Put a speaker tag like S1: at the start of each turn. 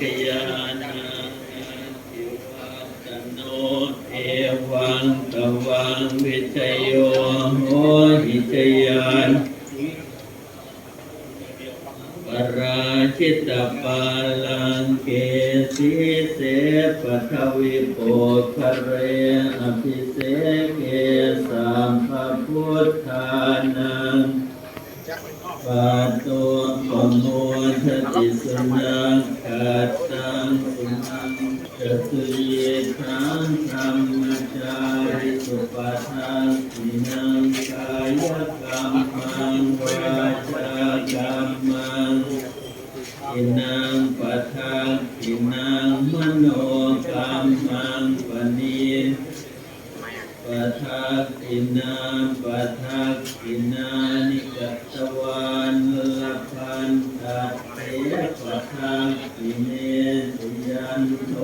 S1: กยานาทิวัตโนเอวังตวังวิจโยโหหิจยานปราชิตปาลังเกสีเสปทวิโปคะเรอภิเสเกสัมภพุทธานังปาตัวปโม ทติสนังกัตตังสุนังจตุเยทังธรรมจาริสุปทังสินังกายกรรมังวาจากรรมังอินังปะทังอินังมโนกรรมังปณีปะทักอินังปะทักอินานิกัตตวา ตัดเตปะทักอิเมสุยันโท